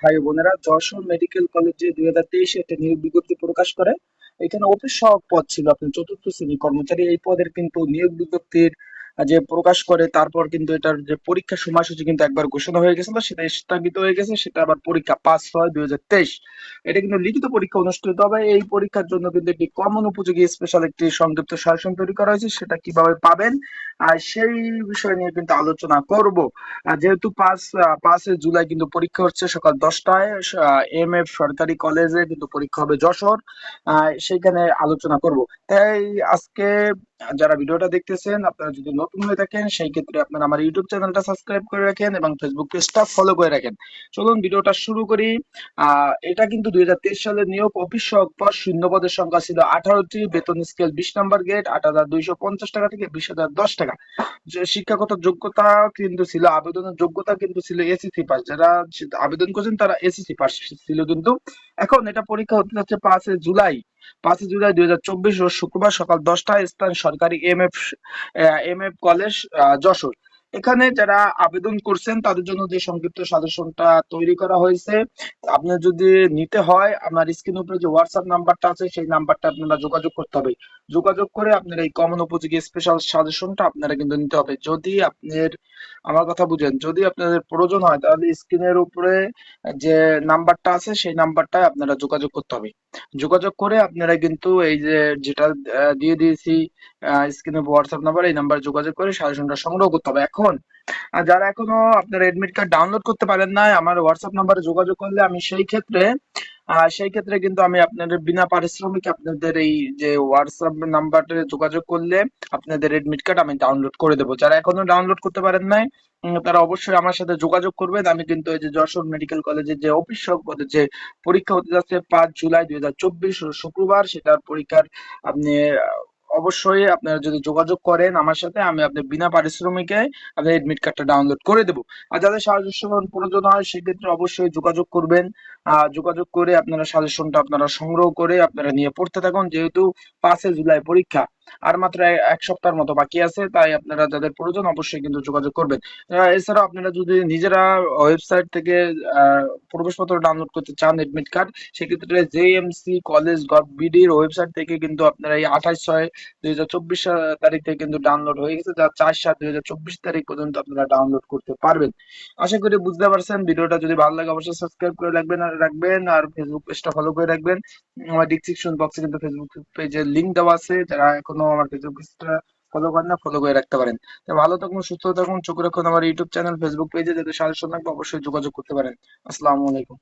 ভাই বোনেরা। যশোর মেডিকেল কলেজে দুই হাজার তেইশে নিয়োগ প্রকাশ করে। এখানে অফিস পদ ছিল আপনার চতুর্থ শ্রেণি কর্মচারী। এই পদের কিন্তু নিয়োগ বিজ্ঞপ্তির যে প্রকাশ করে তারপর কিন্তু এটার যে পরীক্ষার সময়সূচি কিন্তু একবার ঘোষণা হয়ে গেছিল সেটা স্থগিত হয়ে গেছে সেটা আবার পরীক্ষা পাস হয় দুই হাজার তেইশ। এটা কিন্তু লিখিত পরীক্ষা অনুষ্ঠিত হবে এই পরীক্ষার জন্য কিন্তু একটি কমন উপযোগী স্পেশাল একটি সংক্ষিপ্ত সাজেশন তৈরি করা হয়েছে সেটা কীভাবে পাবেন? আর সেই বিষয় নিয়ে কিন্তু আলোচনা করব। যেহেতু পাঁচ পাঁচে জুলাই কিন্তু পরীক্ষা হচ্ছে সকাল দশটায় এম এফ সরকারি কলেজে কিন্তু পরীক্ষা হবে যশোর আহ, সেইখানে আলোচনা করব। তাই আজকে যারা ভিডিওটা দেখতেছেন, আপনারা যদি নতুন হয়ে থাকেন, সেই ক্ষেত্রে আপনারা আমার ইউটিউব চ্যানেলটা সাবস্ক্রাইব করে রাখেন এবং ফেসবুক পেজটা ফলো করে রাখেন। চলুন ভিডিওটা শুরু করি। এটা কিন্তু দুই হাজার তেইশ সালের নিয়োগ অফিস সহক শূন্য পদের সংখ্যা ছিল আঠারোটি, বেতন স্কেল বিশ নাম্বার গেট আট হাজার দুইশো পঞ্চাশ টাকা থেকে বিশ হাজার দশ টাকা। শিক্ষাগত যোগ্যতা কিন্তু ছিল, আবেদনের যোগ্যতা কিন্তু ছিল এসএসসি পাস যারা আবেদন করেছেন তারা এসএসসি পাস ছিল কিন্তু। এখন এটা পরীক্ষা হতে যাচ্ছে পাঁচে জুলাই। পাঁচই জুলাই দুই হাজার চব্বিশ শুক্রবার সকাল দশটায় স্থান সরকারি M F M F college Jessore. এখানে যারা আবেদন করছেন, তাদের জন্য যে সংক্ষিপ্ত সাজেশনটা তৈরি করা হয়েছে আপনার যদি নিতে হয়, আপনার স্ক্রিনের উপরে যে হোয়াটসঅ্যাপ নাম্বারটা আছে, সেই নাম্বারটা আপনারা যোগাযোগ করতে হবে। যোগাযোগ করে আপনার এই কমন উপযোগী স্পেশাল সাজেশনটা আপনারা কিন্তু নিতে হবে। যদি আপনার, আমার কথা বুঝেন, যদি আপনাদের প্রয়োজন হয়, তাহলে স্ক্রিনের উপরে যে নাম্বারটা আছে, সেই নাম্বারটায় আপনারা যোগাযোগ করতে হবে। যোগাযোগ করে আপনারা কিন্তু এই যে যেটা দিয়ে দিয়েছি স্ক্রিনে হোয়াটসঅ্যাপ নাম্বার এই নাম্বার যোগাযোগ করে সাজেশনটা সংগ্রহ করতে হবে এখন। যারা এখনও আপনার এডমিট কার্ড ডাউনলোড করতে পারেন না আমার হোয়াটসঅ্যাপ নাম্বারে যোগাযোগ করলে আমি সেই ক্ষেত্রে সেই ক্ষেত্রে কিন্তু আমি আপনাদের বিনা পারিশ্রমিক আপনাদের এই যে হোয়াটসঅ্যাপ নাম্বারে যোগাযোগ করলে আপনাদের এডমিট কার্ড আমি ডাউনলোড করে দেবো। যারা এখনও ডাউনলোড করতে পারেন নাই তারা অবশ্যই আমার সাথে যোগাযোগ করবেন। আমি কিন্তু এই যে যশোর মেডিকেল কলেজের যে অফিস পদে যে পরীক্ষা হতে যাচ্ছে পাঁচ জুলাই দুই হাজার চব্বিশ, শুক্রবার সেটার পরীক্ষার আপনি অবশ্যই আপনারা যদি যোগাযোগ করেন আমার সাথে, আমি আপনার বিনা পারিশ্রমিকে আপনার এডমিট কার্ডটা ডাউনলোড করে দেবো। আর যাদের সাজেশন প্রয়োজন হয়, সেক্ষেত্রে অবশ্যই যোগাযোগ করবেন। যোগাযোগ করে আপনারা সাজেশনটা আপনারা সংগ্রহ করে আপনারা নিয়ে পড়তে থাকুন। যেহেতু পাঁচে জুলাই পরীক্ষা আর মাত্র এক সপ্তাহের মতো বাকি আছে, তাই আপনারা যাদের প্রয়োজন অবশ্যই কিন্তু যোগাযোগ করবেন। এছাড়াও আপনারা যদি নিজেরা ওয়েবসাইট থেকে প্রবেশপত্র ডাউনলোড করতে চান এডমিট কার্ড সেক্ষেত্রে জেএমসি কলেজ গভ বিডির ওয়েবসাইট থেকে কিন্তু আপনারা এই আঠাশ ছয় দুই হাজার চব্বিশ তারিখ থেকে কিন্তু ডাউনলোড হয়ে গেছে, যা চার সাত দুই হাজার চব্বিশ তারিখ পর্যন্ত আপনারা ডাউনলোড করতে পারবেন। আশা করি বুঝতে পারছেন, ভিডিওটা যদি ভালো লাগে অবশ্যই সাবস্ক্রাইব করে রাখবেন আর রাখবেন, আর ফেসবুক পেজটা ফলো করে রাখবেন। আমার ডিসক্রিপশন বক্সে কিন্তু ফেসবুক পেজের লিংক দেওয়া আছে, যারা এখনও আমার ফেসবুক পেজটা ফলো করেন না ফলো করে রাখতে পারেন। ভালো থাকুন, সুস্থ থাকুন, চোখ রাখুন আমার ইউটিউব চ্যানেল ফেসবুক পেজে যাতে সাজেশন লাগবে অবশ্যই যোগাযোগ করতে পারেন। আসসালামু আলাইকুম।